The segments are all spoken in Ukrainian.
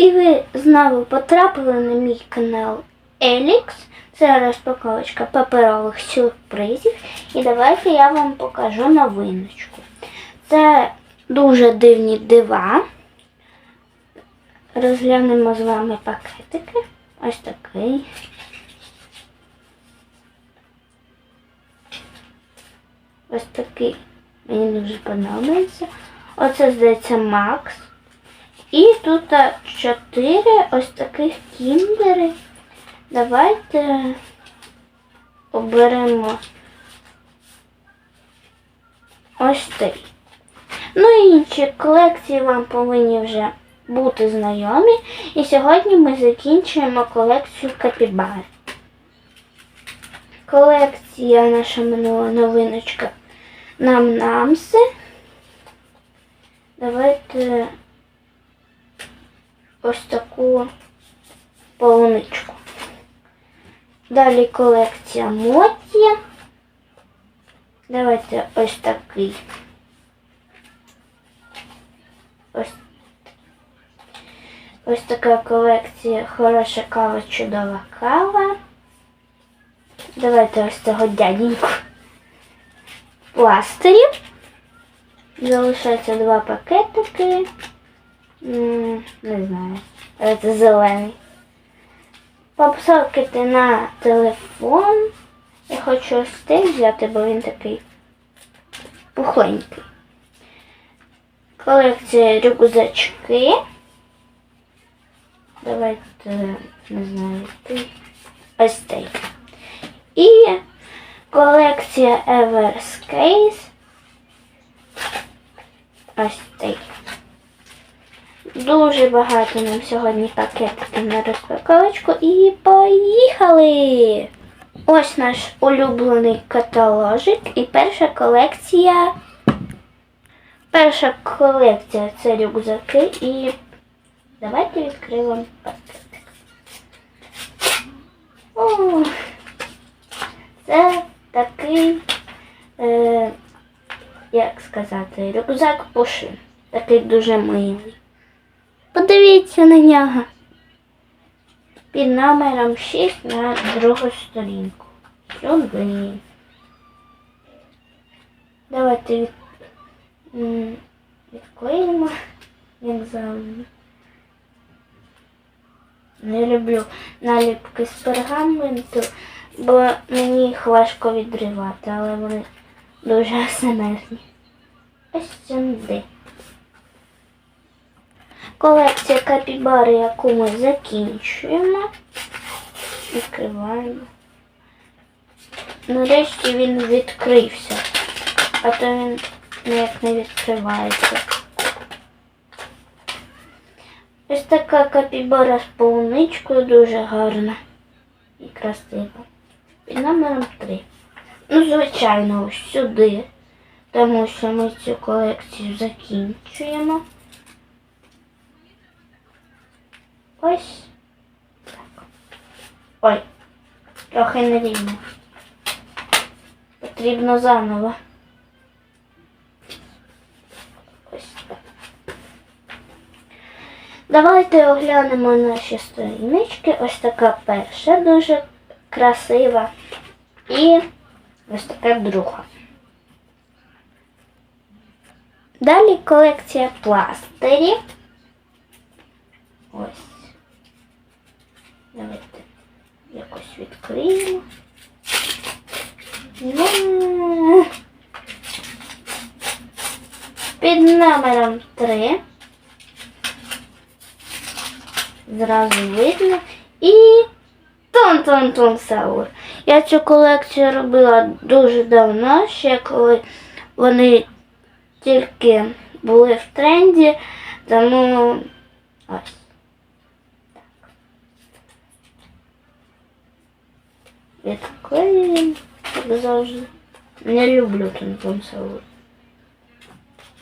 І ви знову потрапили на мій канал Елікс. Це розпаковочка паперових сюрпризів. І давайте я вам покажу новиночку. Це дуже дивні дива. Розглянемо з вами пакетики. Ось такий. Ось такий. Мені дуже подобається. Оце, здається, Макс. І тут чотири ось таких кіндери. Давайте оберемо ось цей. Ну і інші колекції вам повинні вже бути знайомі. І сьогодні ми закінчуємо колекцію Капібар. Колекція наша минула новиночка нам намси. Давайте ось таку полуничку. Далі колекція Моті. Давайте ось такий. Ось, ось така колекція хороша кава, чудова кава. Давайте ось цього дяденьку. Пластирів. Залишається два пакетики. Не знаю. Це зелений. Попсовкити на телефон. Я хочу ось цей взяти, бо він такий пухленький. Колекція рюкзачки. Давайте, не знаю, ось цей. І колекція Everscase. Ось цей. Дуже багато нам сьогодні пакетиків на розпаковочку і поїхали! Ось наш улюблений каталожик і перша колекція. Перша колекція це рюкзаки і давайте відкриємо пакетик. О, це такий, е, як сказати, рюкзак пушин. Такий дуже милий. Подивіться на нього. Під номером 6 на другу сторінку. Сюди. Давайте від... відклеїмо, як завжди. Не люблю наліпки з пергаменту, бо мені їх важко відривати, але вони дуже асимерні. Ось сюди. Колекція капібари, яку ми закінчуємо. Відкриваємо. Нарешті він відкрився. А то він ніяк не відкривається. Ось така капібара з полуничкою дуже гарна і красива. Під номером 3. Ну, звичайно, ось сюди. Тому що ми цю колекцію закінчуємо. Ось так. Ой, трохи нерівно. Потрібно заново. Ось так. Давайте оглянемо наші сторіночки. Ось така перша дуже красива. І ось така друга. Далі колекція пластирів. Ось. Давайте якось відкриємо. Ну, Під номером 3. Зразу видно. І Тон-тон-тон Саур. Я цю колекцію робила дуже давно, ще коли вони тільки були в тренді, тому ось. Відклеюємо, як завжди. Не люблю тон-тон Саур.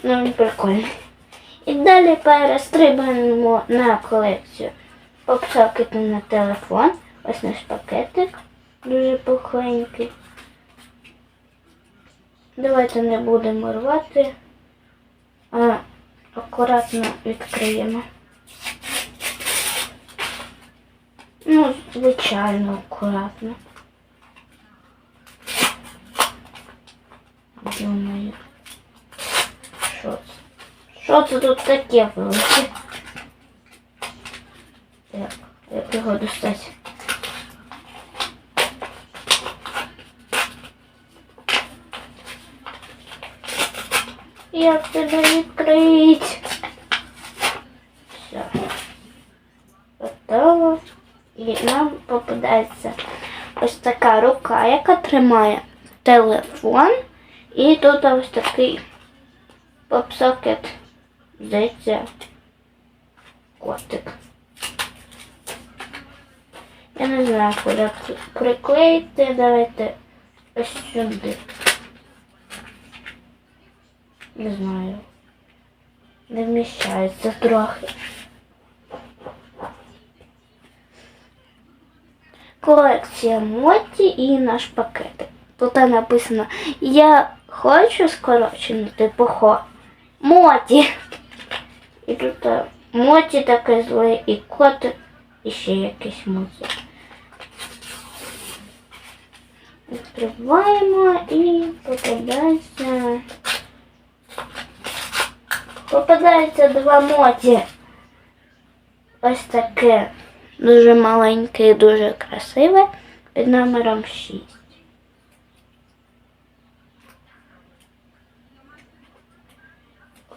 Ну, він прикольний. І далі перестрибаємо на колекцію попсокети на телефон. Ось наш пакетик дуже пухленький. Давайте не будемо рвати, а акуратно відкриємо. Ну, звичайно, акуратно. Думаю. Що це? Що це тут таке велике? Так, як його достати? Як тебе відкрити? Все. Готово. І нам попадається ось така рука, яка тримає телефон. І тут ось такий попсокет. Здається, котик. Я не знаю, куди приклеїти. Давайте ось сюди. Не знаю. Не вміщається трохи. Колекція Моті і наш пакетик. Тут написано Я хочу скорочено, типу хо. Моті. І тут е, Моті таке зле, і котик, і ще якийсь Моті. Відкриваємо і попадається. Попадається два моті. Ось таке дуже маленьке і дуже красиве під номером 6.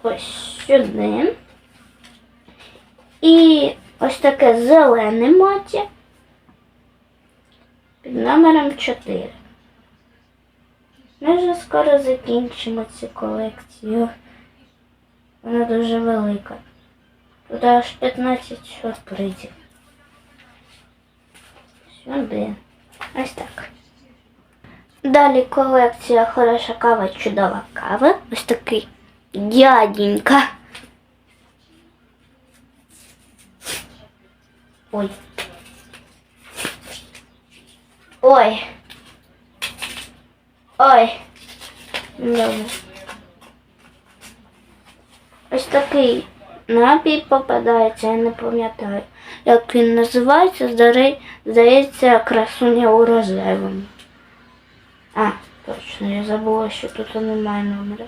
Ось сюди. І ось таке зелене моті під номером 4. Ми вже скоро закінчимо цю колекцію. Вона дуже велика. Тут аж 15 сюрпризів. Сюди. Ось так. Далі колекція хороша кава, чудова кава. Ось такий дяденька. Ой. Ой. Ой. Ось такий напій попадається, я не пам'ятаю, як він називається, здається, красуня у рожевому. А, точно, я забула, що тут немає номера.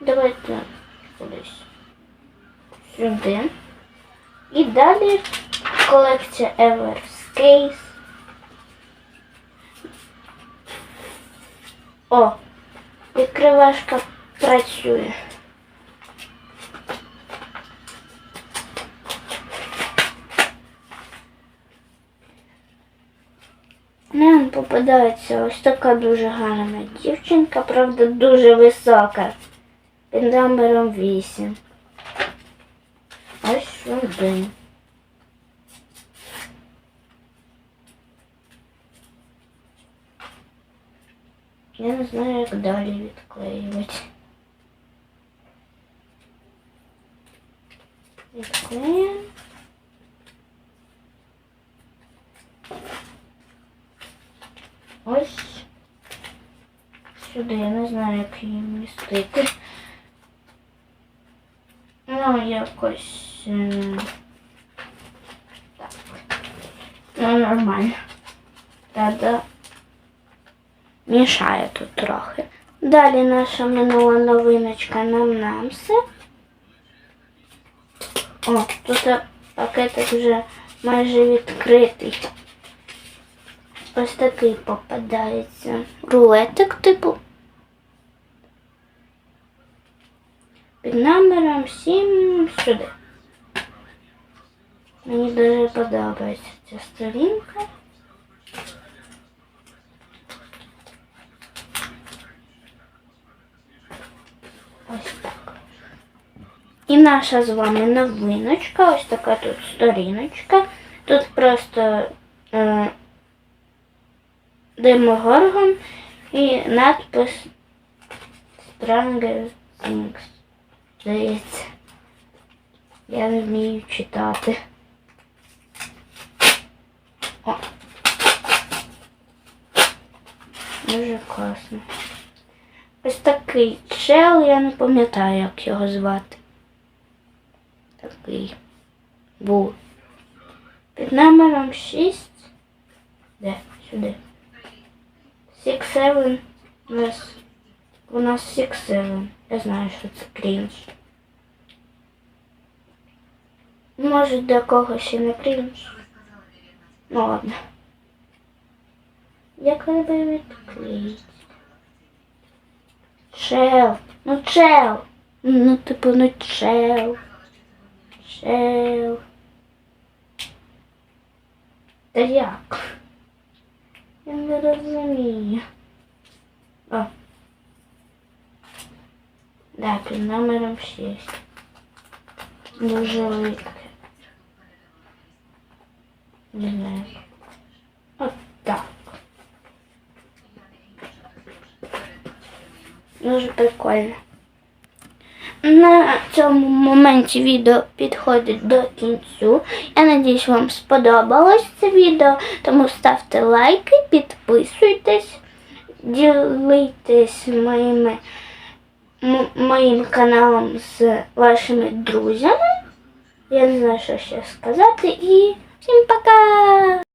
Давайте кудись сюди. І далі колекція Everscase. О, відкривашка працює. Нам попадається ось така дуже гарна дівчинка, правда, дуже висока. Під номером 8. Ось сюди. Я не знаю, як далі відклеювати. Відклеїмо. Ось сюди, я не знаю, як її вмістити. Якось. е, Так. Ну, нормально. Та-да. Мішає тут трохи. Далі наша минула новиночка нам намси. О, тут пакетик вже майже відкритий. Ось такий попадається. Рулетик типу. Під номером 7 сюди. Мені дуже подобається ця сторінка. Ось так. І наша з вами новиночка, ось така тут сторіночка. Тут просто е, Демогоргон і надпис Stranger Things. Здається. Я не вмію читати. О. Дуже класно. Ось такий чел, я не пам'ятаю, як його звати. такий був. Під номером 6. Де? Сюди. У нас, у нас Six Seven. Я знаю, що це крінж. Може для когось і не крінж. Ну ладно. Як тебе відклеїть? Чел. Ну чел. Ну типу, ну чел. Чел. Та як? Я не розумію. О. Да, під номером 6. Дуже велике. Не знаю. От так. Дуже прикольно. На цьому моменті відео підходить до кінцю. Я надіюсь, вам сподобалось це відео, тому ставте лайки, підписуйтесь, ділитесь моїми, моїм каналом з вашими друзями. Я не знаю, що ще сказати. І всім пока!